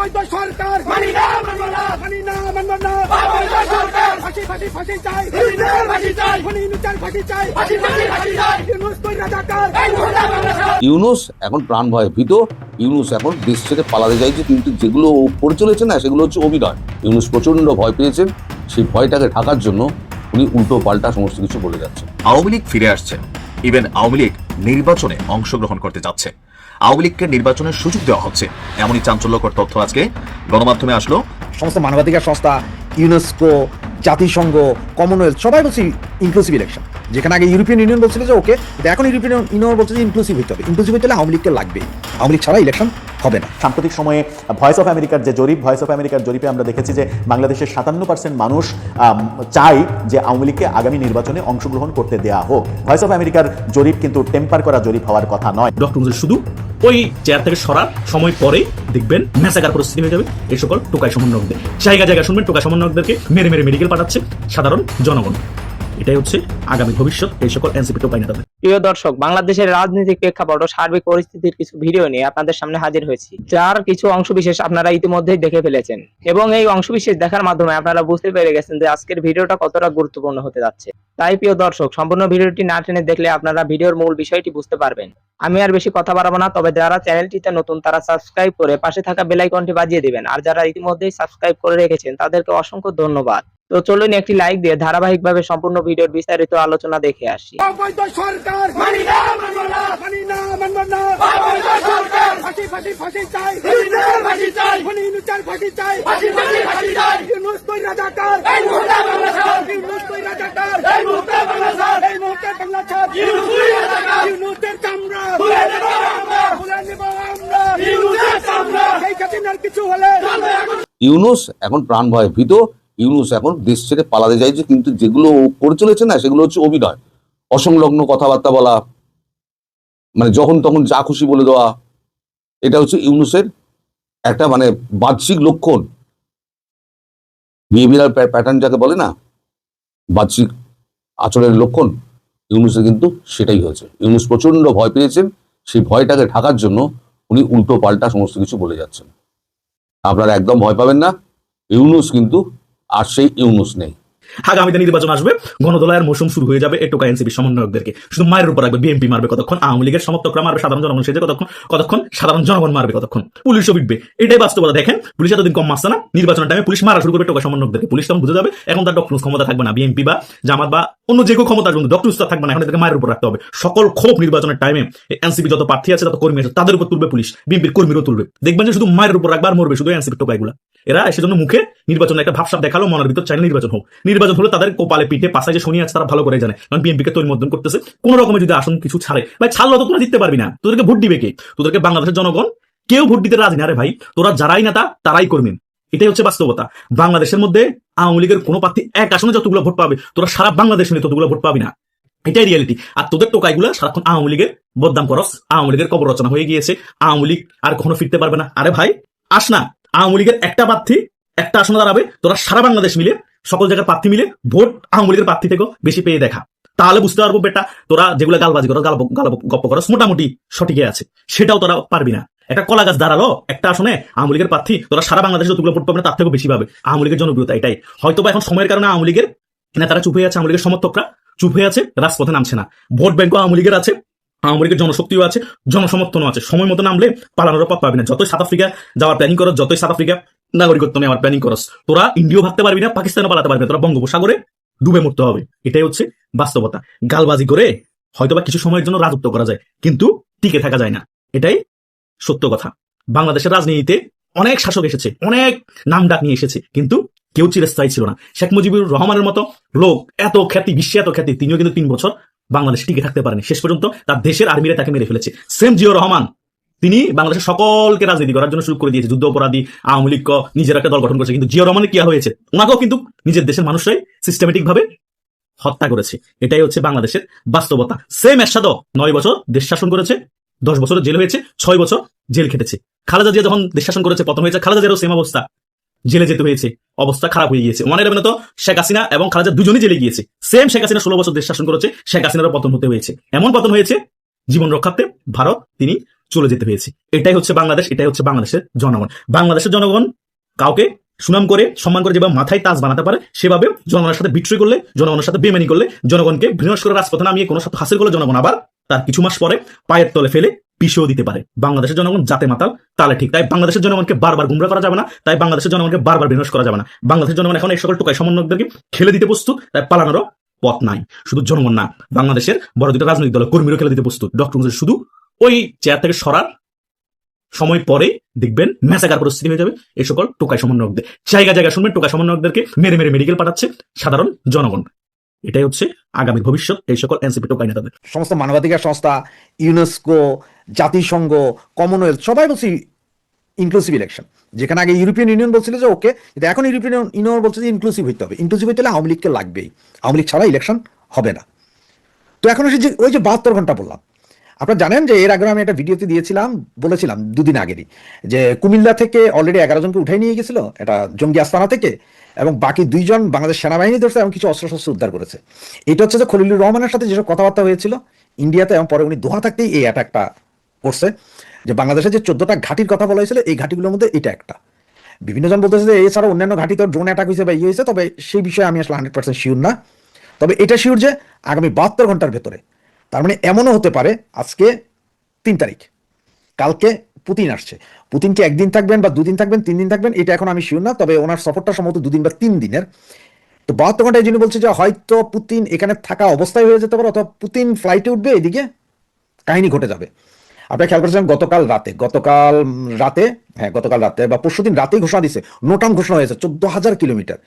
অবৈধ সরকার। মানি না মানব না। মানি না মানব না। অবৈধ সরকার। ফাঁসি ফাঁসি ফাঁসি চাই। ফাঁসি চাই। খুনি ইনুচার ফাঁসি চাই। ফাঁসি ফাঁসি ফাঁসি চাই। ইউনুস কই রাজাকার এই মুহূর্তে বাংলাদেশ ইউনুস এখন প্রাণ ভয়ে ভীত ইউনুস এখন দেশ ছেড়ে পালাতে চাইছে কিন্তু যেগুলো ও করে চলেছে না সেগুলো হচ্ছে অভিনয়। ইউনুস প্রচণ্ড ভয় পেয়েছেন। সেই ভয়টাকে ঢাকার জন্য উনি উল্টো পাল্টা সমস্ত কিছু বলে যাচ্ছেন। আওয়ামী লীগ ফিরে আসছে। ইভেন আওয়ামী লীগ নির্বাচনে অংশগ্রহণ করতে যাচ্ছে আওয়ামী লীগকে নির্বাচনের সুযোগ দেওয়া হচ্ছে। এমনই চাঞ্চল্যকর তথ্য আজকে গণমাধ্যমে আসলো। সমস্ত মানবাধিকার সংস্থা ইউনেস্কো জাতিসংঘ কমনওয়েলথ সবাই বলছে ইনক্লুসিভ ইলেকশন যেখানে আগে ইউরোপিয়ান ইউনিয়ন বলছিল যে ওকে এখন ইউরোপিয়ান ইউনিয়ন বলছে যে ইনক্লুসিভ হতে হবে। ইনক্লুসিভ হতে হলে আওয়ামী লীগকে লাগবে আওয়ামী লীগ ছাড়া ইলেকশন হবে না। সাম্প্রতিক সময়ে ভয়েস অফ আমেরিকার যে জরিপ ভয়েস অফ আমেরিকার জরিপে আমরা দেখেছি যে বাংলাদেশের সাতান্ন পার্সেন্ট মানুষ চায় যে আওয়ামী লীগকে আগামী নির্বাচনে অংশগ্রহণ করতে দেয়া হোক। ভয়েস অফ আমেরিকার জরিপ কিন্তু টেম্পার করা জরিপ হওয়ার কথা নয়। ডক্টর শুধু ওই চেয়ার থেকে সরার সময় পরেই দেখবেন ম্যাসাকার পরিস্থিতি হয়ে যাবে। এই সকল টোকাই সমন্বয়কদের। জায়গা জায়গা শুনবেন টোকাই সমন্বয়কদেরকে মেরে মেরে মেডিকেল পাঠাচ্ছে সাধারণ জনগণ। এটাই হচ্ছে আগামী ভবিষ্যৎ, এই সকল এনসিপি টোকাই নেতাদের। প্রিয় দর্শক, বাংলাদেশের রাজনৈতিক প্রেক্ষাপট ও সার্বিক পরিস্থিতির কিছু ভিডিও নিয়ে আপনাদের সামনে হাজির হয়েছি। যার কিছু অংশবিশেষ আপনারা ইতিমধ্যেই দেখে ফেলেছেন। এবং এই অংশবিশেষ দেখার মাধ্যমে আপনারা বুঝতে পেরে গেছেন যে আজকের ভিডিওটা কতটা গুরুত্বপূর্ণ হতে যাচ্ছে। তাই প্রিয় দর্শক সম্পূর্ণ ভিডিওটি না টেনে দেখলে আপনারা ভিডিওর মূল বিষয়টি বুঝতে পারবেন। আমি আর বেশি কথা বাড়াবো না তবে যারা চ্যানেলটিতে নতুন তারা সাবস্ক্রাইব করে পাশে থাকা বেল আইকনটি বাজিয়ে দিবেন। আর যারা ইতিমধ্যেই সাবস্ক্রাইব করে রেখেছেন তাদেরকে অসংখ্য ধন্যবাদ। তো চলুন একটি লাইক দিয়ে ধারাবাহিকভাবে সম্পূর্ণ ভিডিওর বিস্তারিত আলোচনা দেখে আসি। সরকার! এই কাটিনার কিছু হলে? ইউনুস এখন প্রাণ ভয়ে ভীত। ইউনুস এখন দেশ ছেড়ে পালাতে চাইছে কিন্তু যেগুলো ও করে চলেছে না সেগুলো হচ্ছে অভিনয়। অসংলগ্ন কথাবার্তা বলা মানে যখন তখন যা খুশি বলে দেওয়া এটা হচ্ছে ইউনুসের একটা মানে বাহ্যিক লক্ষণ। বিহেভিয়ার প্যাটার্ন যাকে বলে না বাহ্যিক আচরণের লক্ষণ। ইউনুসের কিন্তু সেটাই হয়েছে। ইউনুস প্রচণ্ড ভয় পেয়েছেন, সেই ভয়টাকে ঢাকার জন্য উনি উল্টো পাল্টা সমস্ত কিছু বলে যাচ্ছেন। আপনারা একদম ভয় পাবেন না, ইউনুস কিন্তু আর সেই ইউনুস নেই। আগামীতে নির্বাচন আসবে। গণদোলায়ের মৌসুম শুরু হয়ে যাবে এটোকা এনসিপি সমন্বয়কদেরকে। শুধু মায়ের উপর রাখবে, বিএনপি মারবে কতক্ষণ, আওয়ামী লীগের সমর্থকরা মারবে, সাধারণ জনগণ সেজে কতক্ষণ কতক্ষণ, সাধারণ জনগণ মারবে কতক্ষণ। পুলিশও বিটবে এটাই বাস্তবতা, দেখেন, পুলিশ এতদিন কম মারছে না, নির্বাচনের টাইমে পুলিশ মারা শুরু করবে টোকা সমন্বয়কদেরকে। পুলিশ তখন বুঝে যাবে, এখন তার ডক্টর ক্ষমতা থাকবে না, বিএনপি বা জামাত বা অন্য যে কেউ ক্ষমতা আসবে ডক্টর থাকবে না, এখন এদেরকে মায়ের উপর রাখতে হবে। সকল ক্ষোভ নির্বাচনের টাইমে এনসিপি যত প্রার্থী আছে, তত কর্মী আছে তাদের উপর তুলবে পুলিশ, বিএনপির কর্মীরও তুলবে। দেখবেন যে শুধু মায়ের উপর রাখবে আর মরবে, শুধু এনসিপি টোকাইগুলা। এরা সেজন্য মুখে নির্বাচনের একটা ভাবসাব দেখাল, মনের ভিতর চাইলে নির্বাচন হোক। নির্বাচন হলে তাদের কোপালে, পিঠে, পাশায় যে শুনি আছে তারা ভালো করে জানে। কারণ বিএনপিকে তৈরি করতেছে। কোন রকমের যদি আসন কিছু ছাড়ে, ভাই ছাড়লো তো তোরা জিততে পারবি না। তোদেরকে ভোট দিবে কে? তোদেরকে বাংলাদেশের জনগণ? কেউ ভোট দিতে রাজি না রে ভাই। তোরা যারাই নেতা, তারাই করবেন। এটাই হচ্ছে বাস্তবতা। বাংলাদেশের মধ্যে আওয়ামী লীগের কোনো প্রার্থী এক আসনে যতগুলো ভোট পাবে, তোরা সারা বাংলাদেশ মিলে ততগুলো ভোট পাবি না। এটাই রিয়েলিটি আর তোদের টোকাইগুলো সারাক্ষণ আওয়ামী লীগের বদনাম করস। আওয়ামী লীগের কবর রচনা হয়ে গিয়েছে। আওয়ামী লীগ আর কখনো ফিরতে পারবে না। আরে ভাই, আস না। আওয়ামী লীগের একটা প্রার্থী একটা আসনে দাঁড়াবে। তোরা সারা বাংলাদেশ মিলে সকল জায়গার প্রার্থী মিলে ভোট আওয়ামী লীগের প্রার্থী থেকেও বেশি পেয়ে দেখা। তাহলে বুঝতে পারব বেটা, তোরা যেগুলো গালবাজি করো গাল গাল গপ্প করো মোটামুটি সঠিকই আছে। সেটাও তোরা পারবি না। একটা কলা গাছ দাঁড়াল, একটা আসনে আওয়ামী লীগের প্রার্থী, তোরা সারা বাংলাদেশে যতগুলো ভোট পাবে না, তার থেকেও বেশি পাবে। আওয়ামী লীগের জনপ্রিয়তা এটাই। হয়তো বা এখন সময়ের কারণে আওয়ামী লীগের নেতারা চুপ হয়ে আছে আওয়ামী লীগের সমর্থকরা চুপ হয়ে আছে, রাজপথে নামছে না। ভোট ব্যাংকও আওয়ামী লীগের আছে। আওয়ামী লীগের জনশক্তিও আছে, জনসমর্থনও আছে। সময় মতো নামলে পালানোর পথ পাবি না। যতই সাউথ আফ্রিকা যাওয়ার প্ল্যানিং করো, যতই সাউথ আফ্রিকা নাগরিকত্ব নেওয়ার প্ল্যানিং করস তোরা ইন্ডিয়াও ভাবতে পারবি না, পাকিস্তানও পালাতে পারবি না। তোরা বঙ্গোপসাগরে ডুবে মরতে হবে। এটাই হচ্ছে বাস্তবতা। গালবাজি করে হয়তোবা কিছু সময়ের জন্য রাজত্ব করা যায়, কিন্তু টিকে থাকা যায় না। এটাই সত্য কথা। বাংলাদেশের রাজনীতিতে অনেক শাসক এসেছে, অনেক নাম ডাক নিয়ে এসেছে, কিন্তু কেউ চিরস্থায়ী ছিল না। শেখ মুজিবুর রহমানের মতো লোক, এত খ্যাতি, বিশ্বে এত খ্যাতি, তিনিও কিন্তু তিন বছর বাংলাদেশ টিকে থাকতে পারেনি। শেষ পর্যন্ত তার দেশের আর্মিরা তাকে মেরে ফেলেছে। সেম জিও রহমান, তিনি বাংলাদেশের সকলকে রাজনীতি করার জন্য শুরু করে দিয়েছে। যুদ্ধ অপরাধী, আওয়ামী লীগ, নিজের একটা দল গঠন করেছে। কিন্তু জিয়া রহমানের কি হয়েছে? ওনাকেও কিন্তু নিজের দেশের মানুষরাই সিস্টেমেটিক ভাবে হত্যা করেছে। এটাই হচ্ছে বাংলাদেশের বাস্তবতা। সেম এরশাদও নয় বছর দেশ শাসন করেছে, দশ বছর জেল হয়েছে, ছয় বছর জেল খেটেছে। খালেদা জিয়া যখন দেশ শাসন করেছে প্রথম হয়েছে, খালেদা জিয়ারও সেম অবস্থা। জেলে যেতে হয়েছে, অবস্থা খারাপ হয়ে গিয়েছে। ওয়ান ইলেভেনে শেখ হাসিনা এবং খালেদা দুজনই জেলে গিয়েছে। সেম শেখ হাসিনা ষোলো বছর দেশ শাসন করেছে, শেখ হাসিনারও পতন হতে হয়েছে। এমন পতন হয়েছে, জীবন রক্ষার্থে ভারত তিনি চলে যেতে হয়েছে। এটাই হচ্ছে বাংলাদেশ, এটাই হচ্ছে বাংলাদেশের জনগণ। বাংলাদেশের জনগণ কাউকে সুনাম করে, সম্মান করে যেভাবে মাথায় তাজ বানাতে পারে সেভাবে জনগণের সাথে বিট্রয় করলে, জনগণের সাথে বেমানি করলে, জনগণকে বিনাশ করে রাজপথে নামিয়ে কোনো সাথে হাসিল করলে জনগণ আবার তার কিছু মাস পরে পায়ের তলে ফেলে পিছিয়েও দিতে পারে। বাংলাদেশের জনগণ জাতে মাতাল, তাহলে ঠিক। তাই বাংলাদেশের জনগণকে বারবার গুমরা করা যাবে না, তাই বাংলাদেশের জনগণকে বারবার বিনাশ করা যাবে না। বাংলাদেশের জনগণ এখন এই সকল টোকাই সমন্বয়কদেরকে খেলে দিতে প্রস্তুত, তাই পালানোরও পথ নাই। শুধু জনগণ না, বাংলাদেশের বড় দুটো রাজনৈতিক দলের কর্মীরা খেলে দিতে প্রস্তুত। ডক্টর শুধু ওই চেয়ার থেকে সরার সময় পরে দেখবেন ম্যাসাকার পরিস্থিতি হয়ে যাবে এই সকল টোকাই সমন্বয়কদের। জায়গা জায়গা শুনবেন টোকাই সমন্বয়কদেরকে মেরে মেরে মেডিকেল পাঠাচ্ছে সাধারণ জনগণ। এটাই হচ্ছে আগামী ভবিষ্যৎ এই সকল এনসিপি টোকাই নেতাদের। সমস্ত মানবাধিকার সংস্থা ইউনেস্কো জাতিসংঘ কমনওয়েলথ সবাই বলছে ইনক্লুসিভ ইলেকশন যেখানে আগে ইউরোপিয়ান ইউনিয়ন বলছিল যে ওকে কিন্তু এখন ইউরোপিয়ান ইউনিয়ন বলছে যে ইনক্লুসিভ হইতে হবে। ইনক্লুসিভ হইতে হলে আওয়ামী লীগকে লাগবেই। আওয়ামী লীগ ছাড়া ইলেকশন হবে না। তো এখন এসে যে ওই যে বাহাত্তর ঘণ্টা বললাম, আপনারা জানেন যে এর আগে আমি একটা ভিডিওতে দিয়েছিলাম, বলেছিলাম দুদিন আগেরই, যে কুমিল্লা থেকে অলরেডি এগারো জনকে উঠাই নিয়ে গেছিল, এটা জঙ্গি আস্তানা থেকে, এবং বাকি দুইজন বাংলাদেশ সেনাবাহিনী ধরছে এবং কিছু অস্ত্রশস্ত্র উদ্ধার করেছে। এটা হচ্ছে যে খলিলুর রহমানের সাথে যেসব কথাবার্তা হয়েছিল ইন্ডিয়াতে এবং পরে উনি দোহা থাকতেই এই অ্যাটাকটা করছে যে বাংলাদেশে যে চোদ্দটা ঘাটির কথা বলা হয়েছিল, এই ঘাটিগুলোর মধ্যে এটা একটা। বিভিন্ন জন বলতেছে যে এছাড়া অন্যান্য ঘাটিতে ড্রোন অ্যাটাক হয়েছে বা ইয়ে হয়েছে, তবে সেই বিষয়ে আমি আসলে হান্ড্রেড পার্সেন্ট শিওর না। তবে এটা শিওর যে, আগামী বাহাত্তর ঘণ্টার ভেতরে, তার মানে এমনও হতে পারে আজকে তিন তারিখ, কালকে পুতিন আসছে। পুতিন কি একদিন থাকবেন বা দুদিন থাকবেন, তিন দিন থাকবেন, এটা এখন আমি শিওর না, তবে ওনার সফরটা সম্ভবত দুদিন বা তিন দিনের। তো বাহাত্তর ঘণ্টা এই জন্য বলছে যে, হয়তো পুতিন এখানে থাকা অবস্থায় হয়ে যেতে পারে, অথবা পুতিন ফ্লাইটে উঠবে, এদিকে কাহিনী ঘটে যাবে। আপনারা খেয়াল করেছেন, গতকাল রাতে গতকাল রাতে হ্যাঁ গতকাল রাতে বা পরশু দিন রাতেই ঘোষণা দিছে নোটাম ঘোষণা হয়েছে, চোদ্দ হাজার কিলোমিটার,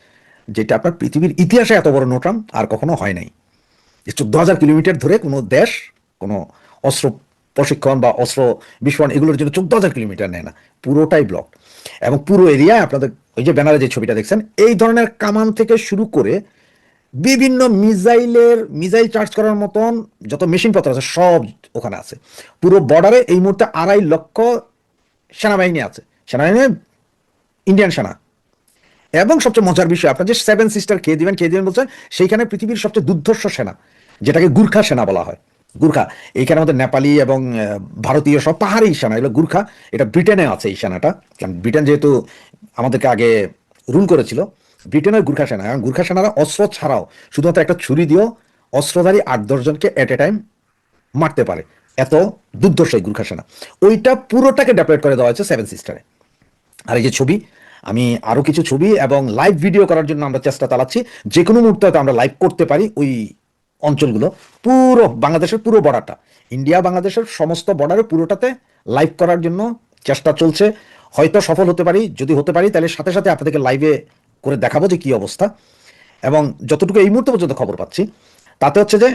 যেটা আপনার পৃথিবীর ইতিহাসে এত বড় নোটাম আর কখনো হয় নাই। চোদ্দ হাজার কিলোমিটার ধরে কোনো দেশ, কোনো অস্ত্র প্রশিক্ষণ বা অস্ত্র বিস্ফোরণ এগুলোর জন্য চোদ্দ হাজার কিলোমিটার নেয় না, পুরোটাই ব্লক এবং পুরো এরিয়ায় আপনাদের ওই যে ব্যানারে যে ছবিটা দেখছেন, এই ধরনের কামান থেকে শুরু করে বিভিন্ন মিসাইলের, মিসাইল চার্জ করার মতন যত মেশিনপত্র আছে সব ওখানে আছে। পুরো বর্ডারে এই মুহূর্তে আড়াই লক্ষ সেনাবাহিনী আছে। সেনাবাহিনী ইন্ডিয়ান সেনা। এবং সবচেয়ে মজার বিষয়, আপনার যে সেভেন সিস্টার খেয়ে দিবেন খেয়ে দিবেন বলছেন, সেইখানে পৃথিবীর সবচেয়ে দুর্ধর্ষ সেনা, যেটাকে গুর্খা সেনা বলা হয়। গুর্খা, এইখানে আমাদের নেপালি এবং ভারতীয় সব পাহাড়ি সেনা, এগুলো গুর্খা, এটা ব্রিটেনে আছে এই সেনাটা। কারণ ব্রিটেন যেহেতু আমাদেরকে আগে রুল করেছিল ব্রিটেনের গুর্খা সেনা এবং গুর্খা সেনারা অস্ত্র ছাড়াও শুধুমাত্র একটা ছুরি দিয়েও অস্ত্রধারী আট দশজনকে এট এ টাইম মারতে পারে। এত দুর্ধর্ষ এই গুর্খা সেনা। ওইটা পুরোটাকে ডেপ্লয়েড করে দেওয়া হয়েছে সেভেন সিস্টারে আর এই যে ছবি, আমি আরও কিছু ছবি এবং লাইভ ভিডিও করার জন্য আমরা চেষ্টা চালাচ্ছি। যে কোনো মুহূর্তে হয়তো আমরা লাইভ করতে পারি ওই অঞ্চলগুলো। পুরো বাংলাদেশের পুরো বর্ডারটা ইন্ডিয়া বাংলাদেশের সমস্ত বর্ডারে পুরোটাতে লাইভ করার জন্য চেষ্টা চলছে। হয়তো সফল হতে পারি, যদি হতে পারি, তাহলে সাথে সাথে আপনাদেরকে লাইভে করে দেখাবো যে কি অবস্থা। এবং যতটুকু এই মুহূর্তে পর্যন্ত খবর পাচ্ছি, তাতে হচ্ছে যে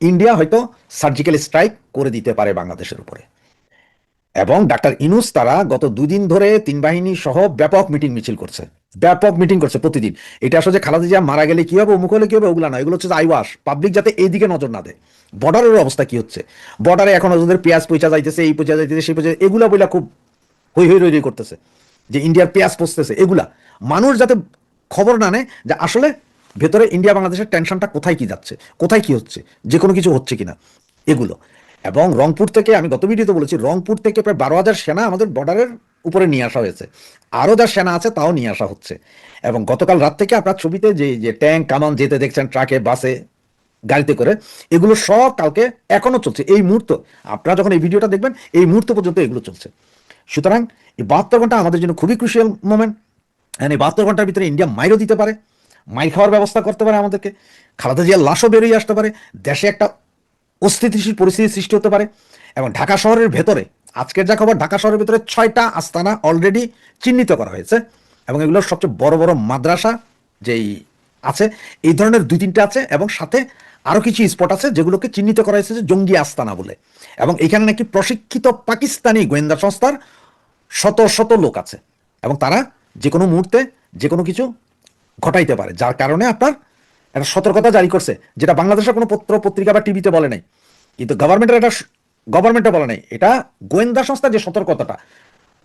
ইন্ডিয়া হয়তো সার্জিক্যাল স্ট্রাইক করে দিতে পারে বাংলাদেশের উপরে। এবং ডাক্তার ইনুস তারা গত দুদিন ধরে তিন বাহিনী সহ ব্যাপক মিটিং মিছিল করছে। ব্যাপক মিটিং করছে প্রতিদিন। এটা আসলে খালাদা জিয়া মারা গেলে কি হবে, অমুক হলে কি হবে, ওগুলা না এগুলো হচ্ছে আইওয়াস। পাবলিক যাতে এইদিকে নজর না দেয়। বর্ডারের অবস্থা কি হচ্ছে? বর্ডারে এখন ওদের পেঁয়াজ পয়সা যাইতেছে, এই পয়সা যাইতেছে, সেই পয়সা এগুলা বইলা খুব হই রই রই করতেছে। যে ইন্ডিয়ার পেঁয়াজ পচতেছে, এগুলা। মানুষ যাতে খবর না নেয় যে আসলে ভেতরে ইন্ডিয়া বাংলাদেশের টেনশনটা কোথায় কি যাচ্ছে, কোথায় কি হচ্ছে যে কোনো কিছু হচ্ছে কিনা, এগুলো। এবং রংপুর থেকে, আমি গত ভিডিওতে বলেছি, রংপুর থেকে প্রায় বারো হাজার সেনা আমাদের বর্ডারের উপরে নিয়ে আসা হয়েছে। আরও যা সেনা আছে তাও নিয়ে আসা হচ্ছে। এবং গতকাল রাত থেকে আপনার ছবিতে যে যে ট্যাঙ্ক কামান যেতে দেখছেন ট্রাকে বাসে গাড়িতে করে, এগুলো সব কালকে এখনও চলছে। এই মুহূর্ত, আপনারা যখন এই ভিডিওটা দেখবেন, এই মুহূর্ত পর্যন্ত এগুলো চলছে। সুতরাং এই বাহাত্তর ঘণ্টা আমাদের জন্য খুবই ক্রুশিয়াল মোমেন্ট এই বাহাত্তর ঘণ্টার ভিতরে ইন্ডিয়া মাইরও দিতে পারে মাইর খাওয়ার ব্যবস্থা করতে পারে আমাদেরকে, খালাদা জিয়ার লাশও বেরিয়ে আসতে পারে, দেশে একটা অস্থিতিশীল পরিস্থিতির সৃষ্টি হতে পারে, এবং ঢাকা শহরের ভেতরে, আজকের যা খবর, ঢাকা শহরের ভেতরে ছয়টা আস্তানা অলরেডি চিহ্নিত করা হয়েছে, এবং এগুলোর সবচেয়ে বড় বড় মাদ্রাসা যেই আছে, এই ধরনের দুই তিনটে আছে, এবং সাথে আরও কিছু স্পট আছে যেগুলোকে চিহ্নিত করা হয়েছে যে জঙ্গি আস্তানা বলে, এবং এখানে নাকি প্রশিক্ষিত পাকিস্তানি গোয়েন্দা সংস্থার শত শত লোক আছে, এবং তারা যে কোনো মুহূর্তে যে কোনো কিছু ঘটাইতে পারে, যার কারণে আপনার একটা সতর্কতা জারি করছে, যেটা বাংলাদেশের কোনো পত্র, পত্রিকা বা টিভিতে বলে নাই। কিন্তু গভর্নমেন্টের এটা গভর্নমেন্টে বলে নাই। এটা গোয়েন্দা সংস্থা যে সতর্কতাটা,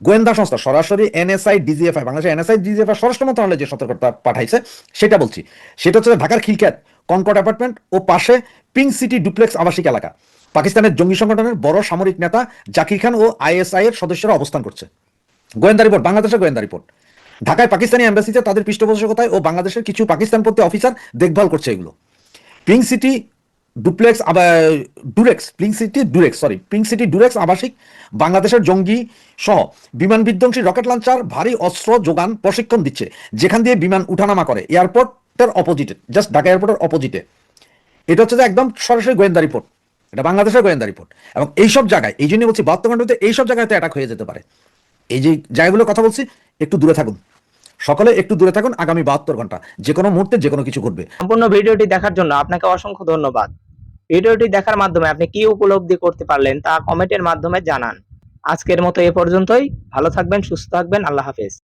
গোয়েন্দা সংস্থা, সরাসরি এনএসআই, ডিজিএফআই, বাংলাদেশের এনএসআই, ডিজিএফআই, স্বরাষ্ট্র মন্ত্রণালয় যে সতর্কতা পাঠাইছে, সেটা বলছি। সেটা হচ্ছে ঢাকার খিলখ্যাত কনকট অ্যাপার্টমেন্ট ও পাশে পিঙ্ক সিটি ডুপ্লেক্স আবাসিক এলাকা। পাকিস্তানের জঙ্গি সংগঠনের বড় সামরিক নেতা জাকির খান ও আইএসআই এর সদস্যরা অবস্থান করছে। গোয়েন্দা রিপোর্ট, বাংলাদেশের গোয়েন্দা রিপোর্ট। ঢাকায় পাকিস্তানি এম্বাসিতে তাদের পৃষ্ঠপোষকতায় ও বাংলাদেশের কিছু পাকিস্তান পাকিস্তানপন্থী অফিসার দেখভাল করছে এগুলো। Pink city duplex Durex pink city Durex sorry pink city Durex আবাসিক বাংলাদেশের জঙ্গি সহ বিমান বিধ্বংসী রকেট লঞ্চার ভারী অস্ত্র যোগান প্রশিক্ষণ দিচ্ছে। যেখান দিয়ে বিমান উঠানামা করে। এয়ারপোর্টের অপোজিটে জাস্ট ঢাকা এয়ারপোর্টের অপোজিটে এটা হচ্ছে যে একদম সরাসরি গোয়েন্দা রিপোর্ট এটা বাংলাদেশের গোয়েন্দা রিপোর্ট এবং এইসব জায়গায়, এই জন্যই বলছি বাহাত্তর এইসব জায়গায় তো অ্যাটাক হয়ে যেতে পারে। এই যে জায়গাগুলোর কথা বলছি, একটু দূরে থাকুন। সকলে একটু দূরে থাকুন আগামী বাহাত্তর ঘণ্টা। যে কোনো মুহূর্তে যে কোনো কিছু ঘটবে। সম্পূর্ণ ভিডিওটি দেখার জন্য আপনাকে অসংখ্য ধন্যবাদ। ভিডিওটি দেখার মাধ্যমে আপনি কি উপলব্ধি করতে পারলেন তা কমেন্টের মাধ্যমে জানান। আজকের মতো এ পর্যন্তই। ভালো থাকবেন, সুস্থ থাকবেন। আল্লাহ হাফেজ।